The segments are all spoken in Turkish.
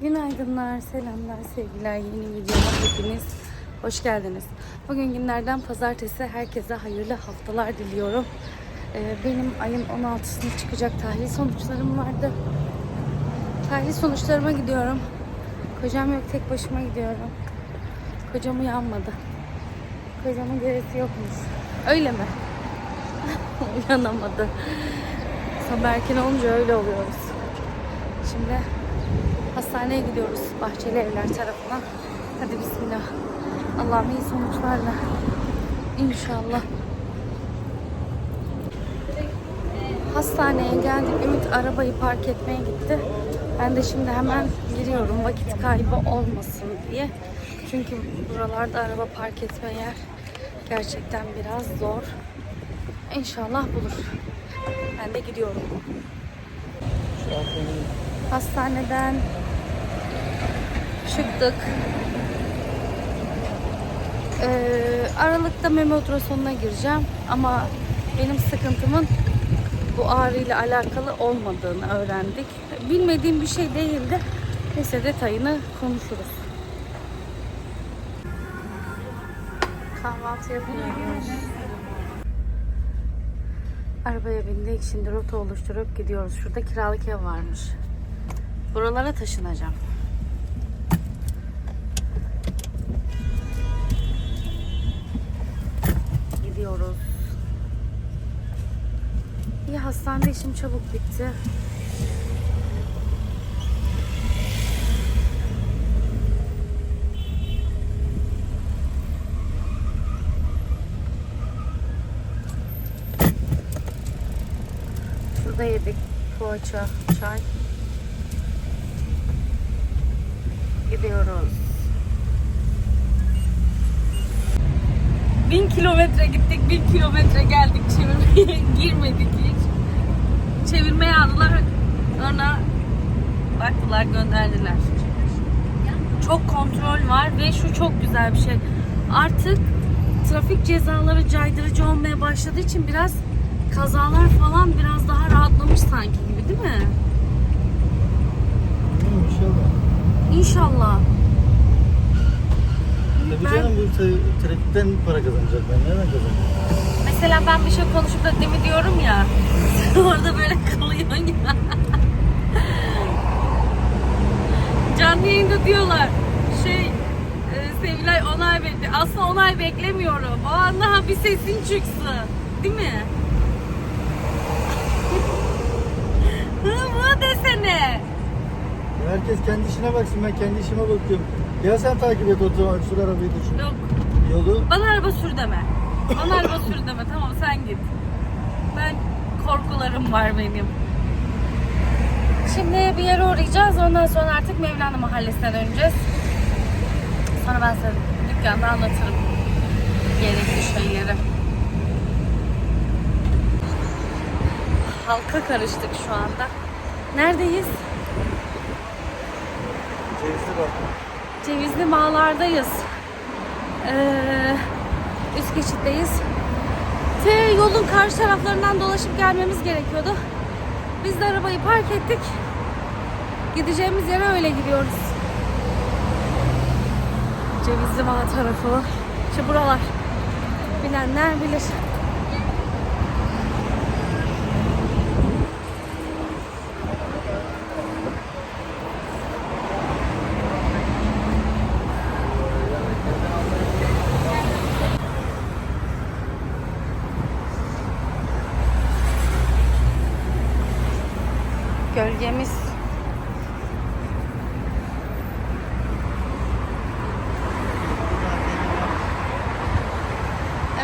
Günaydınlar, selamlar, sevgiler. Yeni videoma hepiniz hoş geldiniz. Bugün günlerden pazartesi. Herkese hayırlı haftalar diliyorum. Ee, benim ayın 16'sında çıkacak tahlil sonuçlarım vardı. Tahlil sonuçlarıma gidiyorum. Kocam yok, tek başıma gidiyorum. Kocam uyanmadı. Kocamın gerisi yokmuş. Öyle mi? Uyanamadı. Sabah erken olunca öyle oluyoruz. Şimdi hastaneye gidiyoruz. Bahçeli evler tarafına. Hadi bismillah. Allah'ım iyi sonuçlarla. İnşallah. Hastaneye geldik. Ümit arabayı park etmeye gitti. Ben de şimdi hemen giriyorum vakit kaybı olmasın diye. Çünkü buralarda araba park etme yer gerçekten biraz zor. İnşallah bulur. Ben de gidiyorum. Hastaneden çıktık. Ee, Aralıkta meme ultrasonuna gireceğim ama benim sıkıntımın bu ağrıyla alakalı olmadığını öğrendik. Bilmediğim bir şey değildi. Neyse detayını konuşuruz. Kahvaltı yapıyoruz. Arabaya bindik. Şimdi rota oluşturup gidiyoruz. Şurada kiralık ev varmış. Buralara taşınacağım. Gidiyoruz. İyi hastanede işim çabuk bitti. Şurada yedik poğaça, çay. Gidiyoruz. Bin kilometre gittik, bin kilometre geldik çevirmeye girmedik hiç. Çevirmeye aldılar, sonra baktılar gönderdiler. Çok kontrol var ve şu çok güzel bir şey. Artık trafik cezaları caydırıcı olmaya başladığı için biraz kazalar falan biraz daha rahatlamış sanki gibi değil mi? İnşallah. İnşallah. Tabii Ben- canım bu tra- trafikten para kazanacak ben nereden kazanacağım? Mesela ben bir şey konuşup da demi diyorum ya. orada böyle kalıyorsun ya. Canlı yayında diyorlar. Şey e, Sevilay onay bekliyor. Aslında onay beklemiyorum. O anda bir sesin çıksın. Değil mi? Hı hı desene. Herkes kendi işine baksın ben kendi işime bakıyorum. Ya sen takip et o zaman sür arabayı düşün. Yok Yolu Bana araba sür deme. Bana araba sür deme. Tamam sen git. Ben korkularım var benim. Şimdi bir yere uğrayacağız. Ondan sonra artık Mevlana Mahallesi'ne döneceğiz. Sonra ben size dükkanda anlatırım. Gerekli şeyleri. Halka karıştık şu anda. Neredeyiz? Cevizli bak. Cevizli Bağlar'dayız. Ee, üst geçitteyiz. T yolun karşı taraflarından dolaşıp gelmemiz gerekiyordu. Biz de arabayı park ettik. Gideceğimiz yere öyle gidiyoruz. Cevizli Bağ tarafı. İşte buralar. Bilenler bilir. Gölgemiz.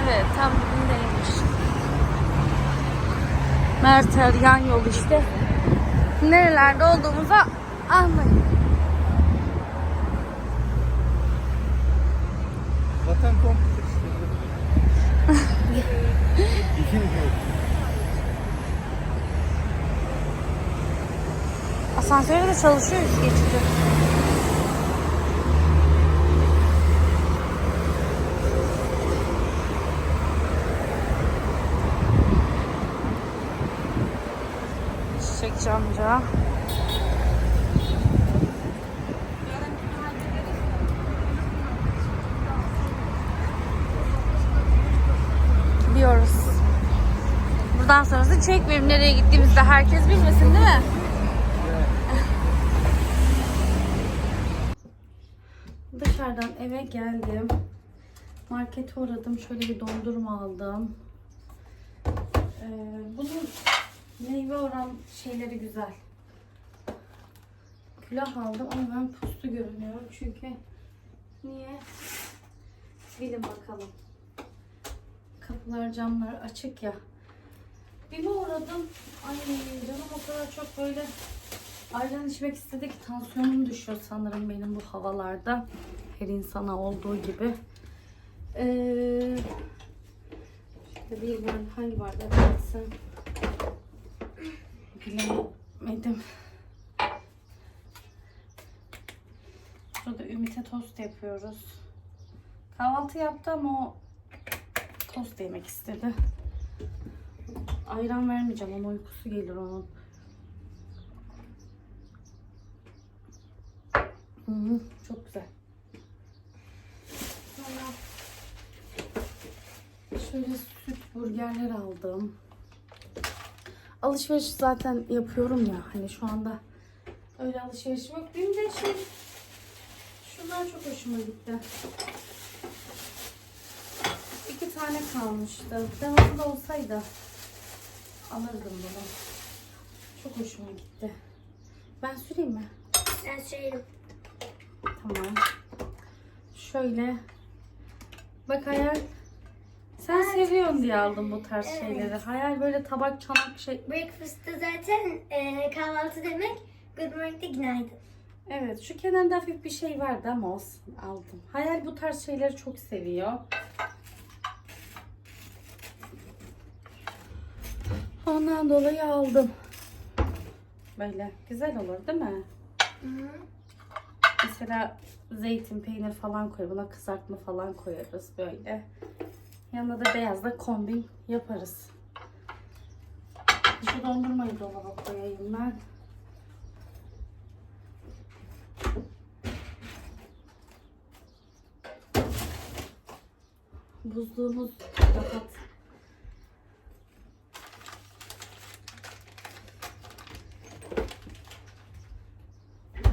Evet tam dibindeymiş. Mertel yan yol işte. Nerelerde olduğumuzu anlayın. Vatan komple Asansörü de çalışıyor üst geçidi. Çiçekçi amca. Gidiyoruz. Buradan sonrası çekmeyeyim nereye gittiğimizde herkes bilmesin değil mi? Geldim. Markete uğradım. Şöyle bir dondurma aldım. Ee, bunun meyve oran şeyleri güzel. Külah aldım ama ben puslu görünüyorum çünkü niye? Bilin bakalım. Kapılar camlar açık ya. Bir uğradım? Ay canım o kadar çok böyle ayran içmek istedi ki tansiyonum düşüyor sanırım benim bu havalarda. Her insana olduğu gibi. Ee, bir ben hangi bardak içsem bilemedim. Burada ümite tost yapıyoruz. Kahvaltı yaptı ama o tost yemek istedi. Ayran vermeyeceğim ona uykusu gelir onun. Hı, çok güzel. Sonra şöyle süt burgerler aldım. Alışveriş zaten yapıyorum ya hani şu anda öyle alışveriş yok. Benim de şey şunlar çok hoşuma gitti. İki tane kalmıştı. Devamlı olsaydı alırdım bunu. Çok hoşuma gitti. Ben süreyim mi? Ben söyleyeyim. Tamam. Şöyle. Bak hayal. Sen seviyorsun diye aldım bu tarz Evet. şeyleri. Hayal böyle tabak çanak şey. Breakfast'ta zaten e, kahvaltı demek. Good morning de günaydın. Evet şu kenarda hafif bir şey vardı ama olsun aldım. Hayal bu tarz şeyleri çok seviyor. Ondan dolayı aldım. Böyle güzel olur değil mi? Mesela zeytin, peynir falan koy. Buna kızartma falan koyarız böyle. Yanına da beyaz da kombin yaparız. Şu dondurmayı dolaba koyayım ben. Buzluğumuz rahat.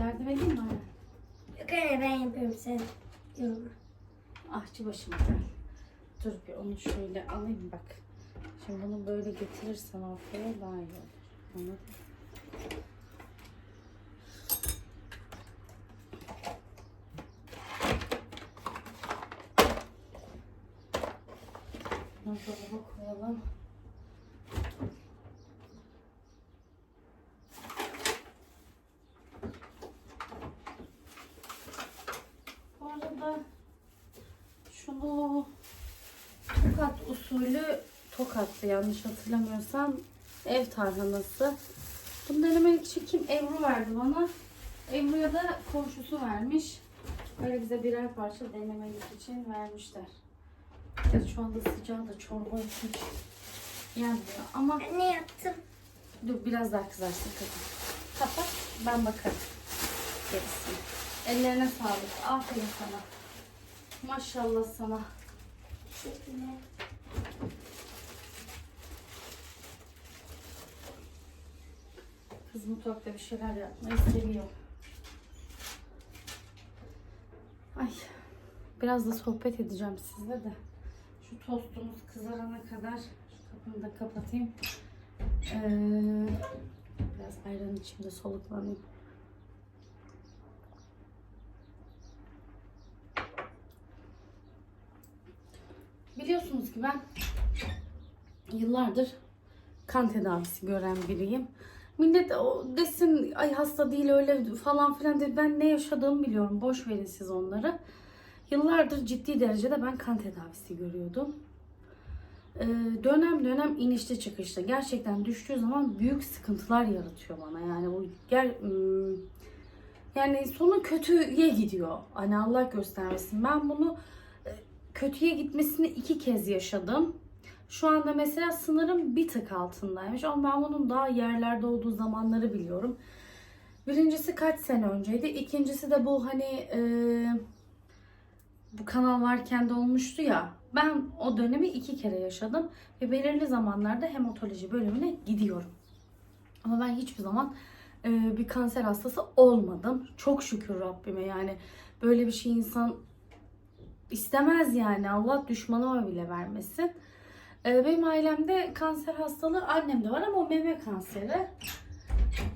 Yardım edeyim mi? Ben yapıyorum sen. Yorulma. Ahçı başıma gel. Dur bir onu şöyle alayım bak. Şimdi bunu böyle getirirsen ortaya daha iyi olur. Anladın mı? Bunu dolaba koyalım. Bu arada şunu Tokat usulü tokattı yanlış hatırlamıyorsam. Ev tarhanası. Bunu denemek için kim? Ebru verdi bana. Ebru'ya da komşusu vermiş. Böyle bize birer parça denemelik için vermişler. Ya şu anda sıcağı da çorba hiç yenmiyor. Ama Anne yaptım. dur biraz daha kızarsın kızım. Kapat ben bakarım. Gerisine. Ellerine sağlık. Aferin sana. Maşallah sana. Teşekkürler. Kız mutfakta bir şeyler yapmayı seviyor. Ay, biraz da sohbet edeceğim sizle de. Şu tostumuz kızarana kadar şu kapımı da kapatayım. Ee, biraz ayran içimde soluklanayım. Biliyorsunuz ki ben yıllardır kan tedavisi gören biriyim. Millet o desin ay hasta değil öyle falan filan dedi. Ben ne yaşadığımı biliyorum. Boş verin siz onları. Yıllardır ciddi derecede ben kan tedavisi görüyordum. Ee, dönem dönem inişli çıkışlı. Gerçekten düştüğü zaman büyük sıkıntılar yaratıyor bana. Yani bu ger ım, yani sonu kötüye gidiyor. Hani Allah göstermesin. Ben bunu kötüye gitmesini iki kez yaşadım. Şu anda mesela sınırım bir tık altındaymış ama ben bunun daha yerlerde olduğu zamanları biliyorum. Birincisi kaç sene önceydi. İkincisi de bu hani e, bu kanal varken de olmuştu ya. Ben o dönemi iki kere yaşadım ve belirli zamanlarda hematoloji bölümüne gidiyorum. Ama ben hiçbir zaman e, bir kanser hastası olmadım. Çok şükür Rabbime yani böyle bir şey insan istemez yani Allah düşmanıma bile vermesin. E, benim ailemde kanser hastalığı annemde var ama o meme kanseri.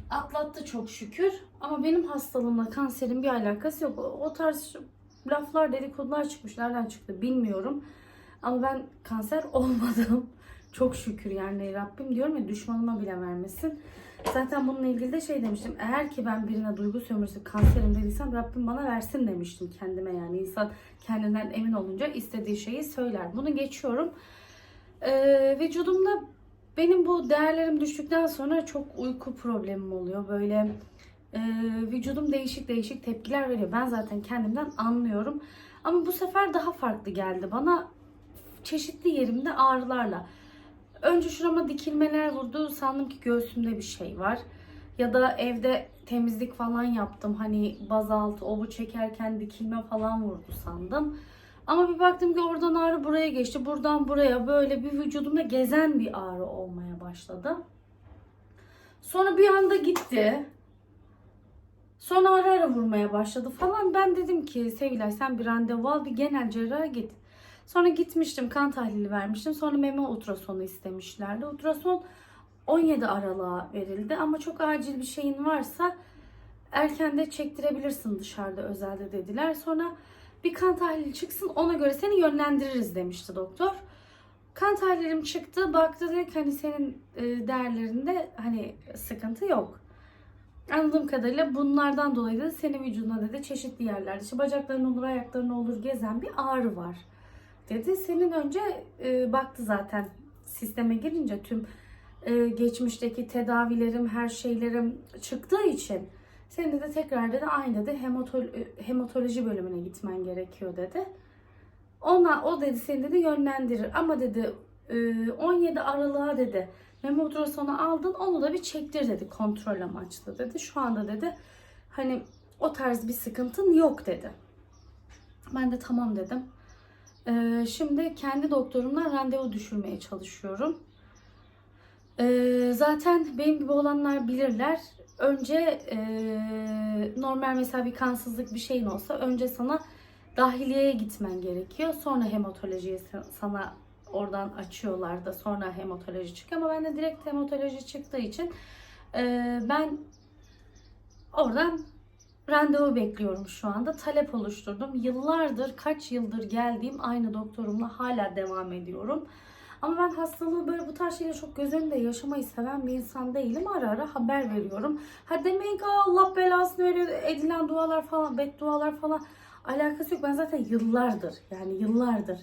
Atlattı çok şükür. Ama benim hastalığımla kanserin bir alakası yok. O tarz laflar, dedikodular çıkmış. Nereden çıktı bilmiyorum. Ama ben kanser olmadım. Çok şükür yani Rabbim diyorum ya düşmanıma bile vermesin. Zaten bununla ilgili de şey demiştim. Eğer ki ben birine duygu sömürüsü kanserim dediysem Rabbim bana versin demiştim kendime yani. insan kendinden emin olunca istediği şeyi söyler. Bunu geçiyorum. Ee, vücudumda benim bu değerlerim düştükten sonra çok uyku problemim oluyor. Böyle e, vücudum değişik değişik tepkiler veriyor. Ben zaten kendimden anlıyorum. Ama bu sefer daha farklı geldi bana. Çeşitli yerimde ağrılarla. Önce şurama dikilmeler vurdu. Sandım ki göğsümde bir şey var. Ya da evde temizlik falan yaptım. Hani bazaltı, ovu çekerken dikilme falan vurdu sandım. Ama bir baktım ki oradan ağrı buraya geçti. Buradan buraya böyle bir vücudumda gezen bir ağrı olmaya başladı. Sonra bir anda gitti. Sonra ara ara vurmaya başladı falan. Ben dedim ki Sevilay sen bir randevu al bir genel cerraha git. Sonra gitmiştim kan tahlili vermiştim. Sonra meme ultrasonu istemişlerdi. Ultrason 17 aralığa verildi ama çok acil bir şeyin varsa erken de çektirebilirsin dışarıda özelde dediler. Sonra bir kan tahlili çıksın ona göre seni yönlendiririz demişti doktor. Kan tahlillerim çıktı. Baktı dedi ki hani senin e, değerlerinde hani sıkıntı yok. Anladığım kadarıyla bunlardan dolayı da senin vücuduna dedi çeşitli yerlerde işte bacakların olur ayakların olur gezen bir ağrı var dedi. Senin önce e, baktı zaten sisteme girince tüm e, geçmişteki tedavilerim her şeylerim çıktığı için senin de tekrar dedi aynı dedi hematol hematoloji bölümüne gitmen gerekiyor dedi. Ona o dedi seni dedi yönlendirir ama dedi e, 17 Aralık'a dedi meme ultrasonu aldın onu da bir çektir dedi kontrol amaçlı dedi. Şu anda dedi hani o tarz bir sıkıntın yok dedi. Ben de tamam dedim. E, şimdi kendi doktorumdan randevu düşürmeye çalışıyorum. E, zaten benim gibi olanlar bilirler. Önce e, normal mesela bir kansızlık bir şeyin olsa önce sana dahiliyeye gitmen gerekiyor. Sonra hematolojiye sana oradan açıyorlar da sonra hematoloji çıkıyor. Ama bende direkt hematoloji çıktığı için e, ben oradan randevu bekliyorum şu anda. Talep oluşturdum. Yıllardır, kaç yıldır geldiğim aynı doktorumla hala devam ediyorum. Ama ben hastalığı böyle bu tarz şeyleri çok göz önünde yaşamayı seven bir insan değilim. Ara ara haber veriyorum. Ha demeyin ki Allah belasını veriyor edilen dualar falan, beddualar falan alakası yok. Ben zaten yıllardır yani yıllardır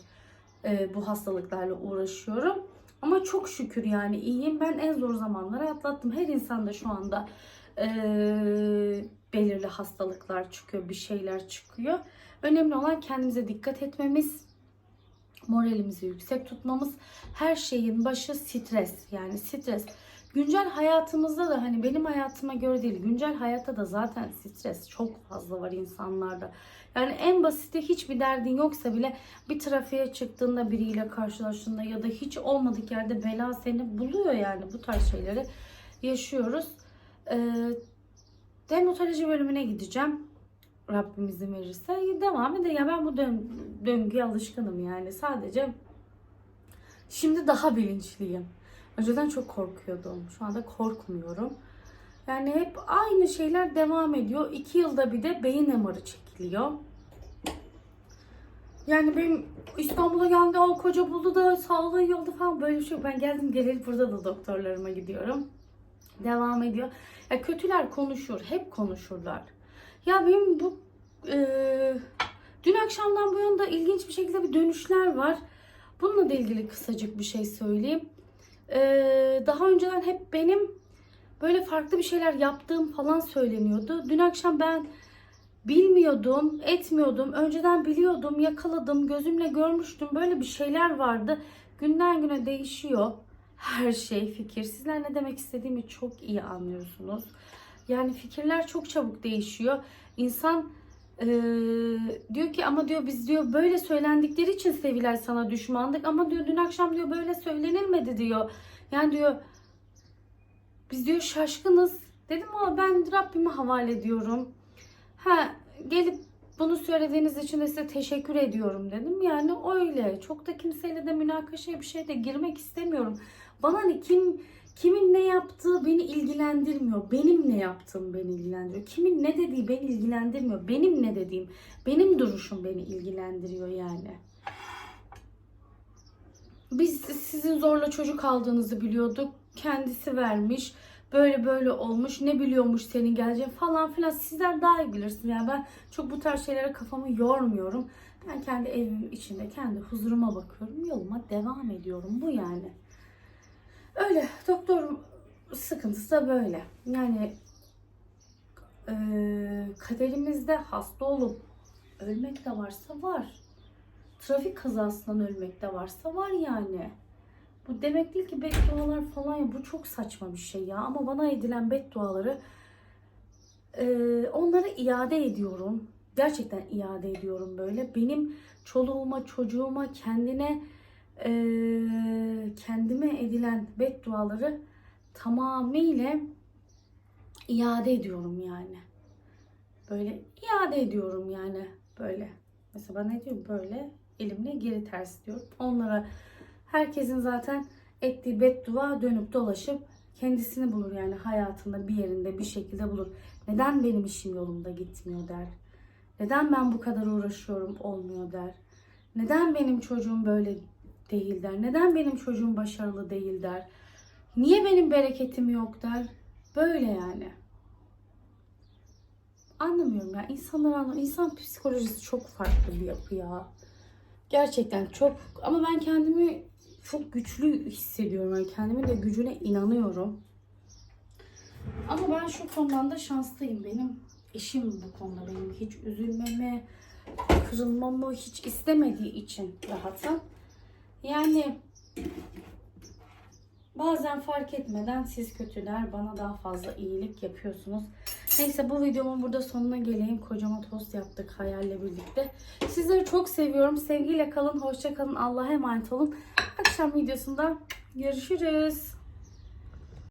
e, bu hastalıklarla uğraşıyorum. Ama çok şükür yani iyiyim. Ben en zor zamanları atlattım. Her insanda şu anda e, belirli hastalıklar çıkıyor, bir şeyler çıkıyor. Önemli olan kendimize dikkat etmemiz, moralimizi yüksek tutmamız. Her şeyin başı stres. Yani stres. Güncel hayatımızda da hani benim hayatıma göre değil, güncel hayatta da zaten stres çok fazla var insanlarda. Yani en basiti hiçbir derdin yoksa bile bir trafiğe çıktığında biriyle karşılaştığında ya da hiç olmadık yerde bela seni buluyor yani bu tarz şeyleri yaşıyoruz. Ee, dermatoloji bölümüne gideceğim. Rabbim izin verirse devam ede. Ya ben bu dön döngüye alışkınım yani. Sadece şimdi daha bilinçliyim. Önceden çok korkuyordum. Şu anda korkmuyorum. Yani hep aynı şeyler devam ediyor. İki yılda bir de beyin MR'ı çekiliyor. Yani benim İstanbul'a geldi o koca buldu da sağlığı iyi oldu falan böyle bir şey. Ben geldim geleli burada da doktorlarıma gidiyorum. Devam ediyor. Ya kötüler konuşur. Hep konuşurlar. Ya benim bu e, dün akşamdan bu yana da ilginç bir şekilde bir dönüşler var. Bununla ilgili kısacık bir şey söyleyeyim. E, daha önceden hep benim böyle farklı bir şeyler yaptığım falan söyleniyordu. Dün akşam ben bilmiyordum, etmiyordum. Önceden biliyordum, yakaladım, gözümle görmüştüm. Böyle bir şeyler vardı. Günden güne değişiyor her şey fikir. Sizler ne demek istediğimi çok iyi anlıyorsunuz. Yani fikirler çok çabuk değişiyor. İnsan Ee, diyor ki ama diyor biz diyor böyle söylendikleri için Sevilay sana düşmandık ama diyor dün akşam diyor böyle söylenilmedi diyor. Yani diyor biz diyor şaşkınız. Dedim ama ben Rabbime havale ediyorum. Ha gelip bunu söylediğiniz için de size teşekkür ediyorum dedim. Yani öyle. Çok da kimseyle de münakaşaya bir şey de girmek istemiyorum. Bana ne kim kimin ne yaptığı beni ilgilendirmiyor. Benim ne yaptığım beni ilgilendiriyor. Kimin ne dediği beni ilgilendirmiyor. Benim ne dediğim, benim duruşum beni ilgilendiriyor yani. Biz sizin zorla çocuk aldığınızı biliyorduk. Kendisi vermiş. Böyle böyle olmuş. Ne biliyormuş senin geleceğin falan filan. Sizler daha iyi bilirsiniz. Yani ben çok bu tarz şeylere kafamı yormuyorum. Ben kendi evimin içinde kendi huzuruma bakıyorum. Yoluma devam ediyorum. Bu yani. Öyle. Doktor sıkıntısı da böyle. Yani eee, kaderimizde hasta olup ölmek de varsa var. Trafik kazasından ölmek de varsa var yani. Bu demek değil ki beddualar falan ya. Bu çok saçma bir şey ya. Ama bana edilen bedduaları eee onlara iade ediyorum. Gerçekten iade ediyorum böyle. Benim çoluğuma, çocuğuma, kendine eee, kendime edilen bedduaları tamamıyla iade ediyorum yani. Böyle iade ediyorum yani böyle. Mesela ben ne diyorum böyle elimle geri ters diyorum. Onlara herkesin zaten ettiği beddua dönüp dolaşıp kendisini bulur yani hayatında bir yerinde bir şekilde bulur. Neden benim işim yolunda gitmiyor der. Neden ben bu kadar uğraşıyorum olmuyor der. Neden benim çocuğum böyle değil der. Neden benim çocuğum başarılı değil der. Niye benim bereketim yok der. Böyle yani. Anlamıyorum ya. İnsanlar anlamıyor. İnsan psikolojisi çok farklı bir yapı ya. Gerçekten çok. Ama ben kendimi çok güçlü hissediyorum. Yani kendimin de gücüne inanıyorum. Ama ben şu konudan da şanslıyım. Benim eşim bu konuda benim hiç üzülmemi, kırılmamı hiç istemediği için rahatım. Yani bazen fark etmeden siz kötüler bana daha fazla iyilik yapıyorsunuz. Neyse bu videomun burada sonuna geleyim. Kocama tost yaptık hayalle birlikte. Sizleri çok seviyorum. Sevgiyle kalın, hoşça kalın. Allah'a emanet olun. Akşam videosunda görüşürüz.